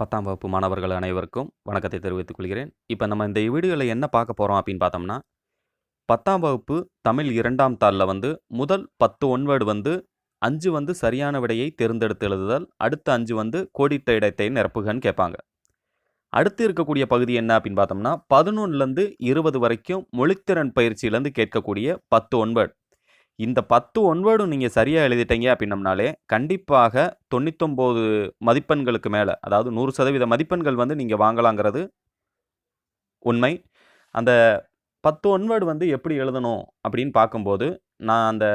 பத்தாம் வகுப்பு மாணவர்கள் அனைவருக்கும் வணக்கத்தை தெரிவித்துக் கொள்கிறேன். இப்போ நம்ம இந்த வீடியோவில் என்ன பார்க்க போகிறோம் அப்படின்னு பார்த்தோம்னா பத்தாம் வகுப்பு தமிழ் இரண்டாம் தாளில் வந்து முதல் பத்து ஒன்வேர்டு வந்து அஞ்சு வந்து சரியான விடையை தேர்ந்தெடுத்து எழுதுதல் அடுத்த அஞ்சு வந்து கோடிட்ட இடத்தை நிரப்புகன்னு கேட்பாங்க. அடுத்து இருக்கக்கூடிய பகுதி என்ன அப்படின்னு பார்த்தோம்னா பதினொன்றுலேருந்து இருபது வரைக்கும் மொழித்திறன் பயிற்சியிலேருந்து கேட்கக்கூடிய பத்து ஒன்வேர்டு. இந்த பத்து ஒன்வேர்டும் நீங்கள் சரியாக எழுதிட்டீங்க அப்படின்னம்னாலே கண்டிப்பாக தொண்ணூத்தொம்போது மதிப்பெண்களுக்கு மேலே அதாவது நூறு சதவீத மதிப்பெண்கள் வந்து நீங்கள் வாங்கலாங்கிறது உண்மை. அந்த பத்து ஒன்வேர்டு வந்து எப்படி எழுதணும் அப்படின்னு பார்க்கும்போது நான் அந்த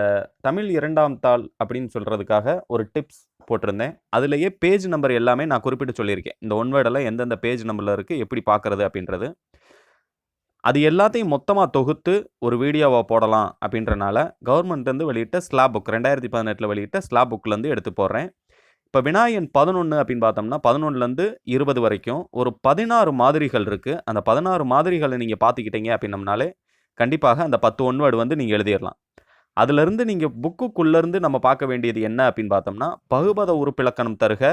தமிழ் இரண்டாம் தாள் அப்படின்னு சொல்கிறதுக்காக ஒரு டிப்ஸ் போட்டிருந்தேன். அதுலேயே பேஜ் நம்பர் எல்லாமே நான் குறிப்பிட்டு சொல்லியிருக்கேன். இந்த ஒன்வேர்டெல்லாம் எந்தெந்த பேஜ் நம்பரில் இருக்குது எப்படி பார்க்குறது அப்படின்றது. அது எல்லாத்தையும் மொத்தமாக தொகுத்து ஒரு வீடியோவாக போடலாம் அப்படின்றனால கவர்மெண்ட்லேருந்து வெளியிட்ட ஸ்லாப் புக் ரெண்டாயிரத்தி பதினெட்டில் வெளியிட்ட ஸ்லாப் புக்லேருந்து எடுத்து போடுறேன். இப்போ வினாயன் பதினொன்று அப்படின்னு பார்த்தோம்னா பதினொன்றுலேருந்து இருபது வரைக்கும் ஒரு பதினாறு மாதிரிகள் இருக்குது அந்த பதினாறு மாதிரிகளை நீங்கள் பார்த்துக்கிட்டீங்க அப்படின்னம்னாலே கண்டிப்பாக அந்த பத்து ஒன்வேர்டு வந்து நீங்கள் எழுதிடலாம். அதுலேருந்து நீங்கள் புக்குக்குள்ளேருந்து நம்ம பார்க்க வேண்டியது என்ன அப்படின்னு பார்த்தோம்னா பகுபத உறுப்பிலக்கணம் தருக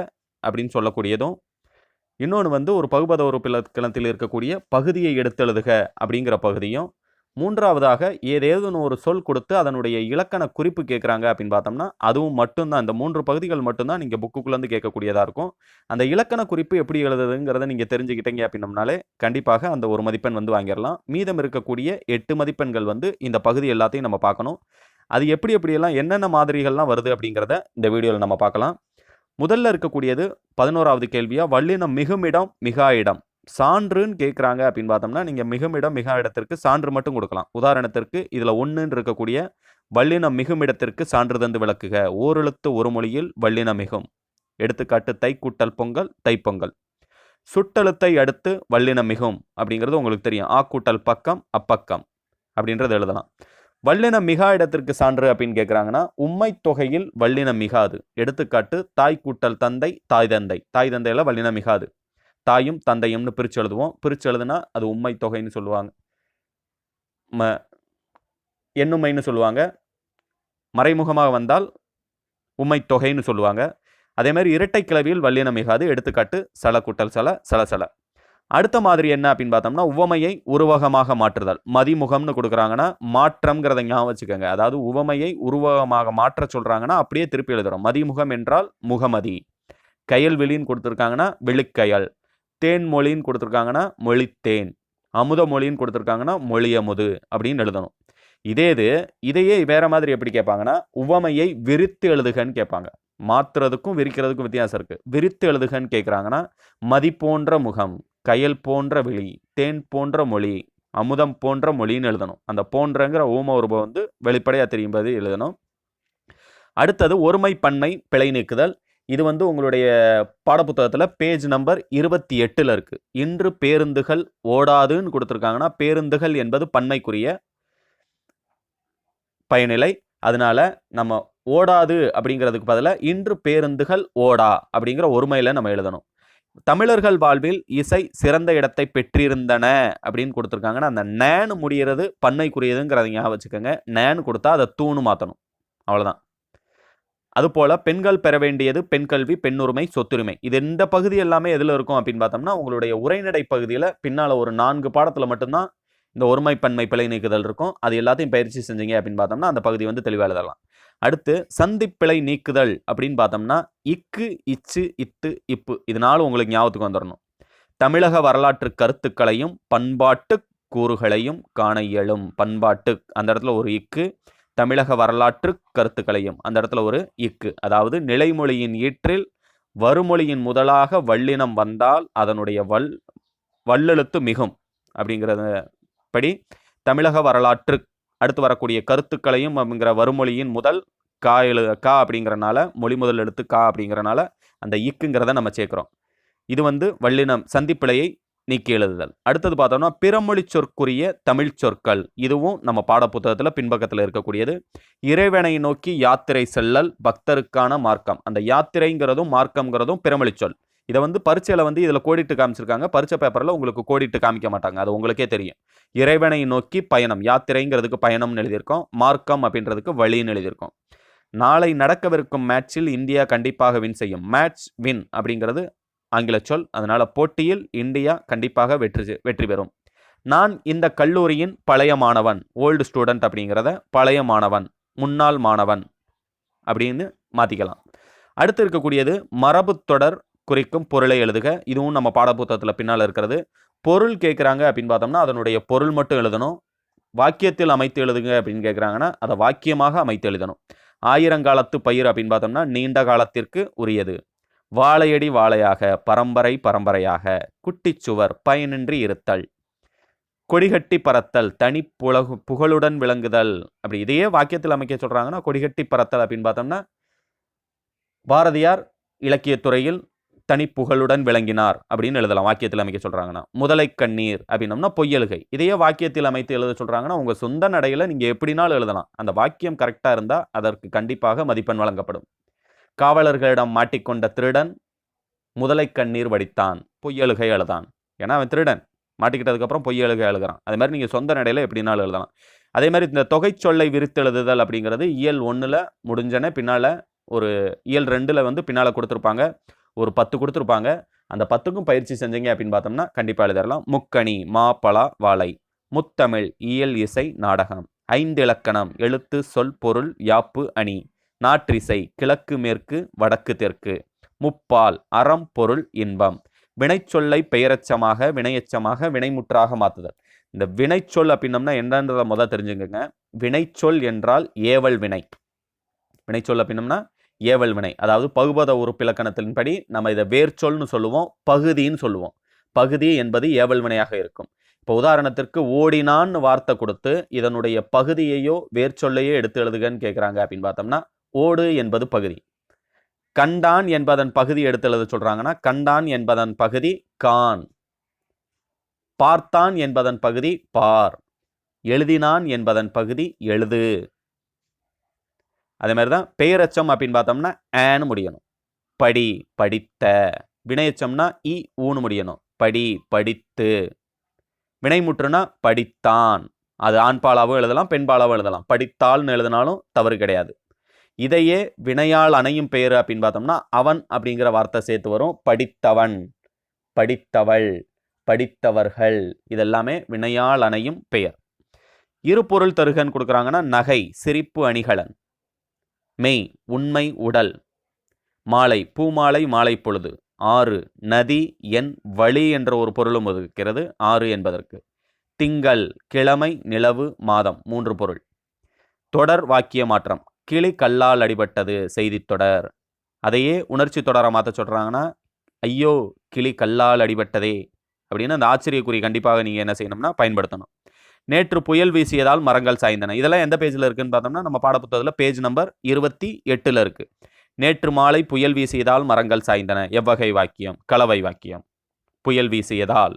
அப்படின்னு சொல்லக்கூடியதும் இன்னொன்று வந்து ஒரு பகுபத உறுப்பிலக்கணத்தில் இருக்கக்கூடிய பகுதியை எடுத்தெழுதுக அப்படிங்கிற பகுதியும் மூன்றாவதாக ஏதேதுன்னு ஒரு சொல் கொடுத்து அதனுடைய இலக்கண குறிப்பு கேட்குறாங்க அப்படின்னு பார்த்தோம்னா அதுவும் மட்டும்தான். இந்த மூன்று பகுதிகள் மட்டும்தான் நீங்கள் புக்குக்குள்ளேருந்து கேட்கக்கூடியதாக இருக்கும். அந்த இலக்கண குறிப்பு எப்படி எழுதுதுங்கிறத நீங்கள் தெரிஞ்சுக்கிட்டீங்க அப்படின்னம்னாலே கண்டிப்பாக அந்த ஒரு மதிப்பெண் வந்து வாங்கிடலாம். மீதம் இருக்கக்கூடிய எட்டு மதிப்பெண்கள் வந்து இந்த பகுதி எல்லாத்தையும் நம்ம பார்க்கணும். அது எப்படி எப்படியெல்லாம் என்னென்ன மாதிரிகள்லாம் வருது அப்படிங்கிறத இந்த வீடியோவில் நம்ம பார்க்கலாம். முதல்ல இருக்கக்கூடியது பதினோராவது கேள்வியா? வல்லினம் மிகுமிடம் மிகா இடம் சான்றுன்னு கேட்குறாங்க அப்படின்னு பார்த்தோம்னா நீங்கள் மிகுமிடம் மிகா இடத்திற்கு சான்று மட்டும் கொடுக்கலாம். உதாரணத்திற்கு இதில் ஒன்றுன்னு இருக்கக்கூடிய வல்லினம் மிகுமிடத்திற்கு சான்று தந்து விளக்குக. ஓரெழுத்து ஒரு மொழியில் வல்லினம் மிகும். எடுத்துக்காட்டு தைக்கூட்டல் பொங்கல் தைப்பொங்கல். சுட்டெழுத்தை அடுத்து வல்லினம் மிகும் அப்படிங்கிறது உங்களுக்கு தெரியும். ஆக்கூட்டல் பக்கம் அப்பக்கம் அப்படின்றது எழுதலாம். வல்லினம் மிகா இடத்திற்கு சான்று அப்படின்னு கேட்குறாங்கன்னா உம்மை தொகையில் வல்லினம் மிகாது எடுத்துக்காட்டு தாய் கூட்டல் தந்தை தாய் தந்தை. தாய் தந்தையில் வல்லினம் மிகாது தாயும் தந்தையும்னு பிரித்து எழுதுவோம். பிரித்து எழுதுனா அது உம்மை தொகைன்னு சொல்லுவாங்க. ம எண்ணுமைன்னு சொல்லுவாங்க. மறைமுகமாக வந்தால் உம்மை தொகைன்னு சொல்லுவாங்க. அதே மாதிரி இரட்டை கிளவியில் வல்லின மிகாது எடுத்துக்காட்டு சல கூட்டல் சல சல சல. அடுத்த மாதிரி என்ன அப்படின்னு பார்த்தோம்னா உவமையை உருவகமாக மாற்றுதல். மதிமுகம்னு கொடுக்குறாங்கன்னா மாற்றம்ங்கிறத ஞாபகம் வச்சுக்கோங்க. அதாவது உவமையை உருவகமாக மாற்ற சொல்கிறாங்கன்னா அப்படியே திருப்பி எழுதுறோம். மதிமுகம் என்றால் முகமதி. கயல்வெளின்னு கொடுத்துருக்காங்கன்னா வெளுக்கயல் தேன்மொழின்னு கொடுத்துருக்காங்கன்னா மொழித்தேன். அமுத மொழின்னு கொடுத்துருக்காங்கன்னா மொழியமுது அப்படின்னு எழுதணும். இதே இது இதையே வேற மாதிரி எப்படி கேட்பாங்கன்னா உவமையை விரித்து எழுதுகன்னு கேட்பாங்க. மாத்துறதுக்கும் விரிக்கிறதுக்கும் வித்தியாசம் இருக்குது விரித்து எழுதுகன்னு கேட்குறாங்கன்னா மதிப்போன்ற முகம். கயல் போன்ற விழி தேன் போன்ற மொழி அமுதம் போன்ற மொழின்னு எழுதணும். அந்த போன்றங்கிற ஊம உருவம் வந்து வெளிப்படையாக தெரியும்போது எழுதணும். அடுத்தது ஒருமை பன்மை பிழை நீக்குதல். இது வந்து உங்களுடைய பாடப்புத்தகத்தில் பேஜ் நம்பர் இருபத்தி எட்டில் இருக்குது இன்று பேருந்துகள் ஓடாதுன்னு கொடுத்துருக்காங்கன்னா பேருந்துகள் என்பது பன்மைக்குரிய பயனிலை. அதனால் நம்ம ஓடாது அப்படிங்கிறதுக்கு பதிலாக இன்று பேருந்துகள் ஓடா அப்படிங்கிற ஒருமையில் நம்ம எழுதணும். தமிழர்கள் வாழ்வில் இசை சிறந்த இடத்தை பெற்றிருந்தன அப்படின்னு கொடுத்துருக்காங்கன்னா அந்த நேனு முடிகிறது பண்ணைக்குரியதுங்கிறத ஞாபகம் வச்சுக்கோங்க. நேனு கொடுத்தா அதை தூணு மாற்றணும் அவ்வளோதான் அதுபோல் பெண்கள் பெற வேண்டியது பெண் கல்வி பெண்ணுரிமை சொத்துரிமை. இது இந்த பகுதி எல்லாமே எதில் இருக்கும் அப்படின்னு பார்த்தோம்னா உங்களுடைய உரைநடை பகுதியில் பின்னால் ஒரு நான்கு பாடத்தில் மட்டும்தான் இந்த ஒருமைப்பன்மை பிழை நீக்குதல் இருக்கும். அது எல்லாத்தையும் பயிற்சி செஞ்சீங்க அப்படின்னு பார்த்தோம்னா அந்த பகுதி வந்து தெளிவாக எழுதலாம். அடுத்து சந்திப்பிழை நீக்குதல் அப்படின்னு பார்த்தோம்னா இக்கு இச்சு இத்து இப்பு. இதனால உங்களுக்கு ஞாபகத்துக்கு வந்துடணும் தமிழக வரலாற்று கருத்துக்களையும் பண்பாட்டு கூறுகளையும் காண இயலும். பண்பாட்டு அந்த இடத்துல ஒரு இக்கு. தமிழக வரலாற்று கருத்துக்களையும் அந்த இடத்துல ஒரு இக்கு. அதாவது நிலைமொழியின் ஈற்றில் வருமொழியின் முதலாக வல்லினம் வந்தால் அதனுடைய வல் வல்லெழுத்து மிகும் அப்படிங்கிறத படி தமிழக வரலாற்று அடுத்து வரக்கூடிய கருத்துக்களையும் அப்படிங்கிற வருமொழியின் முதல் கா எழு கா அப்படிங்கிறனால மொழி முதல் எழுத்து கா அப்படிங்கிறனால அந்த இக்குங்கிறத நம்ம சேர்க்குறோம். இது வந்து வல்லினம் சந்திப்பிழையை நீக்கி எழுதுதல். அடுத்தது பார்த்தோம்னா பிறமொழி சொற்குரிய தமிழ் சொற்கள். இதுவும் நம்ம பாடப்புத்தகத்தில் பின்பக்கத்தில் இருக்கக்கூடியது. இறைவனை நோக்கி யாத்திரை செல்லல் பக்தருக்கான மார்க்கம். அந்த யாத்திரைங்கிறதும் மார்க்கம்ங்கிறதும் பிறமொழி சொல். இதை வந்து பரீட்சையில் வந்து இதில் கோடிட்டு காமிச்சிருக்காங்க. பரீட்சை பேப்பரில் உங்களுக்கு கோடிட்டு காமிக்க மாட்டாங்க. அது உங்களுக்கே தெரியும். இறைவனை நோக்கி பயணம். யாத்திரைங்கிறதுக்கு பயணம்னு எழுதியிருக்கோம். மார்க்கம் அப்படின்றதுக்கு வழின்னு எழுதியிருக்கோம். நாளை நடக்கவிருக்கும் மேட்சில் இந்தியா கண்டிப்பாக வின் செய்யும். மேட்ச் வின் அப்படிங்கிறது ஆங்கில சொல். அதனால் போட்டியில் இந்தியா கண்டிப்பாக வெற்றி செ- வெற்றி பெறும். நான் இந்த கல்லூரியின் பழைய மாணவன் ஓல்டு ஸ்டூடெண்ட் அப்படிங்கிறத பழைய மாணவன் முன்னாள் மாணவன் அப்படின்னு மாற்றிக்கலாம் அடுத்து இருக்கக்கூடியது மரபுத் தொடர் குறிக்கும் பொருளை எழுதுக. இதுவும் நம்ம பாடப்புத்தகத்தில் பின்னால் இருக்கிறது. பொருள் கேட்குறாங்க அப்படின்னு பார்த்தோம்னா அதனுடைய பொருள் மட்டும் எழுதணும். வாக்கியத்தில் அமைத்து எழுதுங்க அப்படின்னு கேட்குறாங்கன்னா அதை வாக்கியமாக அமைத்து எழுதணும். ஆயிரங்காலத்து பயிர் அப்படின்னு பார்த்தோம்னா நீண்ட காலத்திற்கு உரியது. வாழையடி வாழையாக பரம்பரை பரம்பரையாக குட்டிச்சுவர் பயனின்றி இருத்தல். கொடிகட்டி பறத்தல் தனி புலகு புகழுடன் விளங்குதல். அப்படி இதையே வாக்கியத்தில் அமைக்க சொல்கிறாங்கன்னா கொடிகட்டி பறத்தல் அப்படின்னு பார்த்தோம்னா பாரதியார் இலக்கியத்துறையில் தனி புகழுடன் விளங்கினார் அப்படின்னு எழுதலாம். வாக்கியத்தில் அமைக்க சொல்கிறாங்கன்னா முதலை கண்ணீர் அப்படின்னம்னா பொய்யலுகை இதையே வாக்கியத்தில் அமைத்து எழுத சொல்கிறாங்கன்னா உங்கள் சொந்த நடையில் நீங்கள் எப்படினாலும் எழுதலாம். அந்த வாக்கியம் கரெக்டாக இருந்தால் அதற்கு கண்டிப்பாக மதிப்பெண் வழங்கப்படும். காவலர்களிடம் மாட்டிக்கொண்ட திருடன் முதலை கண்ணீர் வடித்தான் பொய்யலுகை எழுதான் ஏன்னா அவன் திருடன். மாட்டிக்கிட்டதுக்கப்புறம் பொய்யழுகை பொய்யலுகை எழுதுறான் அதே மாதிரி நீங்கள் சொந்த நடையில் எப்படினாலும் எழுதலாம். அதே மாதிரி இந்த தொகை சொல்லை விரித்து எழுதுதல் அப்படிங்கிறது இயல் ஒன்றில் முடிஞ்சன பின்னால் ஒரு இயல் ரெண்டில் வந்து பின்னால் கொடுத்துருப்பாங்க. ஒரு பத்து கொடுத்துருப்பாங்க. அந்த பத்துக்கும் பயிற்சி செஞ்சீங்க அப்படின்னு பார்த்தோம்னா கண்டிப்பாக எழுதிடலாம். முக்கணி மாப்பழா வாழை முத்தமிழ் இயல் இசை நாடகம். ஐந்திலக்கணம் எழுத்து சொல் பொருள் யாப்பு அணி. நாற்றிசை கிழக்கு மேற்கு வடக்கு தெற்கு. முப்பால் அறம் பொருள் இன்பம். வினைச்சொல்லை பெயரச்சமாக வினையச்சமாக வினைமுற்றாக மாற்றுதல் இந்த வினைச்சொல் அப்படின்னம்னா என்னன்றதை முதல் தெரிஞ்சுக்கோங்க. வினைச்சொல் என்றால் ஏவல் வினை. வினைச்சொல் அப்படின்னம்னா ஏவல் வினை அதாவது பகுபத உறுப்பிலக்கணத்தின்படி நம்ம இதை வேர்ச்சொல்னு சொல்லுவோம் பகுதின்னு சொல்லுவோம். பகுதி என்பது ஏவல் வினையாக இருக்கும். இப்போ உதாரணத்திற்கு ஓடினான்னு வார்த்தை கொடுத்து இதனுடைய பகுதியையோ வேர்ச்சொல்லையோ எடுத்து எழுதுகன்னு கேட்குறாங்க அப்படின்னு பார்த்தோம்னா ஓடு என்பது பகுதி. கண்டான் என்பதன் பகுதி எடுத்து எழுத சொல்கிறாங்கன்னா கண்டான் என்பதன் பகுதி கான். பார்த்தான் என்பதன் பகுதி பார். எழுதினான் என்பதன் பகுதி எழுது. அதே மாதிரி தான் பெயரச்சம் அப்படின்னு பார்த்தோம்னா ஏன்னு முடியணும். படி படித்த. வினையச்சம்னா இ ஊன்னு முடியணும். படி படித்து. வினைமுற்றுனா படித்தான். அது ஆண்பாலாகவும் எழுதலாம் பெண்பாலாகவும் எழுதலாம். படித்தாள்னு எழுதினாலும் தவறு கிடையாது. இதையே வினையால் அணையும் பெயர் அப்படின்னு பார்த்தோம்னா அவன் அப்படிங்கிற வார்த்தை சேர்த்து வரும். படித்தவன். படித்தவள். படித்தவர்கள். இதெல்லாமே வினையால் அணையும் பெயர். இருபொருள் தருகன் கொடுக்குறாங்கன்னா நகை சிரிப்பு அணிகலன். மெய் உண்மை உடல். மாலை பூமாலை மாலை பொழுது. ஆறு நதி என் வழி என்ற ஒரு பொருளும் ஒதுக்கிறது ஆறு என்பதற்கு. திங்கள் கிழமை நிலவு மாதம். மூன்று பொருள். தொடர் வாக்கிய மாற்றம். கிளி கல்லால் அடிபட்டது செய்தித் தொடர். அதையே உணர்ச்சி தொடரை மாற்ற சொல்கிறாங்கன்னா ஐயோ கிளி கல்லால் அடிபட்டதே. அப்படின்னு அந்த ஆச்சரியக்குறி கண்டிப்பாக நீங்கள் என்ன செய்யணும்னா பயன்படுத்தணும். நேற்று புயல் வீசியதால் மரங்கள் சாய்ந்தன. இதெல்லாம் எந்த பேஜில் இருக்குன்னு பார்த்தோம்னா நம்ம பாடப்புத்தகத்தில் பேஜ் நம்பர் இருபத்தி எட்டில் இருக்குது நேற்று மாலை புயல் வீசியதால் மரங்கள் சாய்ந்தன. எவ்வகை வாக்கியம்? கலவை வாக்கியம். புயல் வீசியதால்.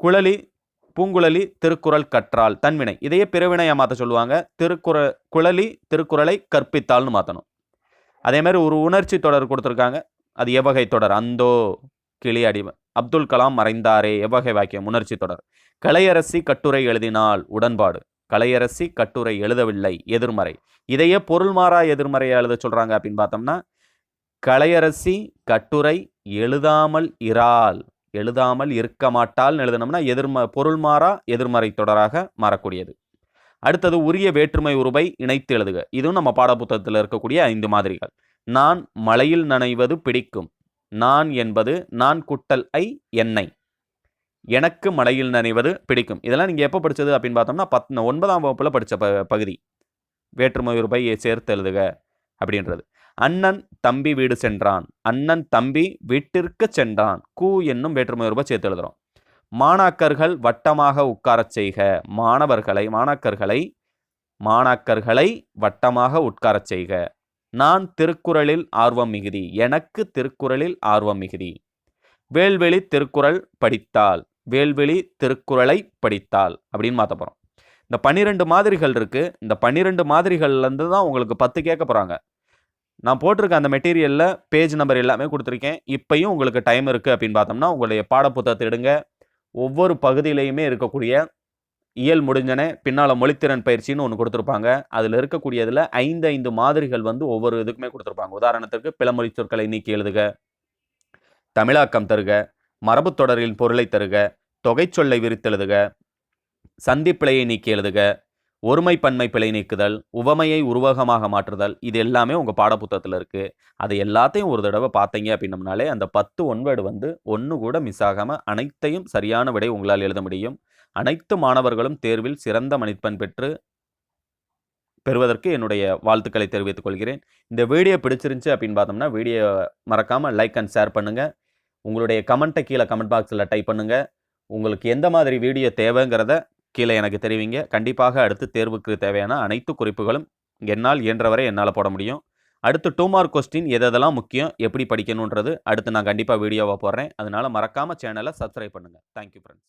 குழலி பூங்குழலி திருக்குறள் கற்றால். தன்வினை. இதையே பிறவினையாக மாற்ற சொல்லுவாங்க. திருக்குற குழலி திருக்குறளை கற்பித்தால்னு மாற்றணும் அதே மாதிரி ஒரு உணர்ச்சி தொடர் கொடுத்துருக்காங்க. அது எவ்வகை தொடர்? அந்தோ கிளி அடிமை. அப்துல் கலாம் மறைந்தாரே எவ்வகை வாக்கியம்? உணர்ச்சி தொடர். கலையரசி கட்டுரை எழுதினால் உடன்பாடு. கலையரசி கட்டுரை எழுதவில்லை எதிர்மறை. இதையே பொருள் மாறா எதிர்மறையை எழுத சொல்றாங்க அப்படின்னு பார்த்தோம்னா கலையரசி கட்டுரை எழுதாமல் இரால் எழுதாமல் இருக்க மாட்டால் எழுதணும்னா எதிர்ம பொருள் மாறா எதிர்மறை தொடராக மாறக்கூடியது. அடுத்தது உரிய வேற்றுமை உருவை இணைத்து எழுதுக. இதுவும் நம்ம பாடப்புத்தகத்தில் இருக்கக்கூடிய ஐந்து மாதிரிகள். நான் மலையில் நனைவது பிடிக்கும். நான் என்பது நான் குட்டல் ஐ என்னை. எனக்கு மலையில் நனைவது பிடிக்கும். இதெல்லாம் நீங்கள் எப்போ படித்தது அப்படின்னு பார்த்தோம்னா பத் ஒன்பதாம் வகுப்பில் படித்த ப பகுதி. வேற்றுமை உருவை சேர்த்து எழுதுக அப்படின்றது. அண்ணன் தம்பி வீடு சென்றான். அண்ணன் தம்பி வீட்டிற்கு சென்றான். கூ என்னும் வேற்றுமை உருவை சேர்த்து எழுதுகிறோம் மாணாக்கர்கள் வட்டமாக உட்காரச் செய்க. மாணவர்களை மாணாக்கர்களை மாணாக்கர்களை வட்டமாக உட்காரச் செய்க. நான் திருக்குறளில் ஆர்வம் மிகுதி எனக்கு திருக்குறளில் ஆர்வம் மிகுதி. வேல்வெளி திருக்குறள் படித்தால் வேல்வெளி திருக்குறளை படித்தால் அப்படின்னு மாற்ற போகிறோம் இந்த பன்னிரெண்டு மாதிரிகள் இருக்குது இந்த பன்னிரெண்டு மாதிரிகள்லேருந்து தான் உங்களுக்கு பத்து கேட்க போகிறாங்க நான் போட்டிருக்க அந்த மெட்டீரியலில் பேஜ் நம்பர் எல்லாமே கொடுத்துருக்கேன். இப்பையும் உங்களுக்கு டைம் இருக்குது அப்படின்னு பார்த்தோம்னா உங்களுடைய பாடப்புத்தகத்தை எடுங்க. ஒவ்வொரு பகுதியிலையுமே இருக்கக்கூடிய இயல் முடிஞ்சன பின்னால் மொழித்திறன் பயிற்சின்னு ஒன்று கொடுத்துருப்பாங்க. அதில் இருக்கக்கூடியதில் ஐந்து ஐந்து மாதிரிகள் வந்து ஒவ்வொரு இதுக்குமே கொடுத்துருப்பாங்க. உதாரணத்துக்கு பிளமொழி சொற்களை நீக்கி எழுதுக தமிழாக்கம் தருக மரபு தொடரின் பொருளை தருக தொகைச்சொல்லை விரித்தெழுதுக சந்திப்பிழையை நீக்கி எழுதுக ஒருமை பன்மை பிழை நீக்குதல் உவமையை உருவகமாக மாற்றுதல் இது எல்லாமே உங்கள் பாடப்புத்தகத்தில் இருக்குது அது எல்லாத்தையும் ஒரு தடவை பார்த்தீங்க அப்படின்னம்னாலே அந்த பத்து ஒன்வேர்டு வந்து ஒன்று கூட மிஸ் ஆகாமல் அனைத்தையும் சரியான விடை உங்களால் எழுத முடியும். அனைத்து மாணவர்களும் தேர்வில் சிறந்த மதிப்பெண் பெற்று பெறுவதற்கு என்னுடைய வாழ்த்துக்களை தெரிவித்துக் கொள்கிறேன். இந்த வீடியோ பிடிச்சிருந்துச்சு அப்படின்னு பார்த்தோம்னா வீடியோ மறக்காமல் லைக் அண்ட் ஷேர் பண்ணுங்கள் உங்களுடைய கமெண்ட்டை கீழே கமெண்ட் பாக்ஸில் டைப் பண்ணுங்கள் உங்களுக்கு எந்த மாதிரி வீடியோ தேவைங்கிறத கீழே எனக்கு தெரிவிங்க. கண்டிப்பாக அடுத்து தேர்வுக்கு தேவையான அனைத்து குறிப்புகளும் என்னால் இயன்றவரை என்னால் போட முடியும். அடுத்து டூ மார்க் கொஸ்டின் எதெல்லாம் முக்கியம் எப்படி படிக்கணுன்றது அடுத்து நான் கண்டிப்பாக வீடியோவாக போடுறேன். அதனால் மறக்காமல் சேனலை சப்ஸ்கிரைப் பண்ணுங்கள் தேங்க்யூ ஃப்ரெண்ட்ஸ்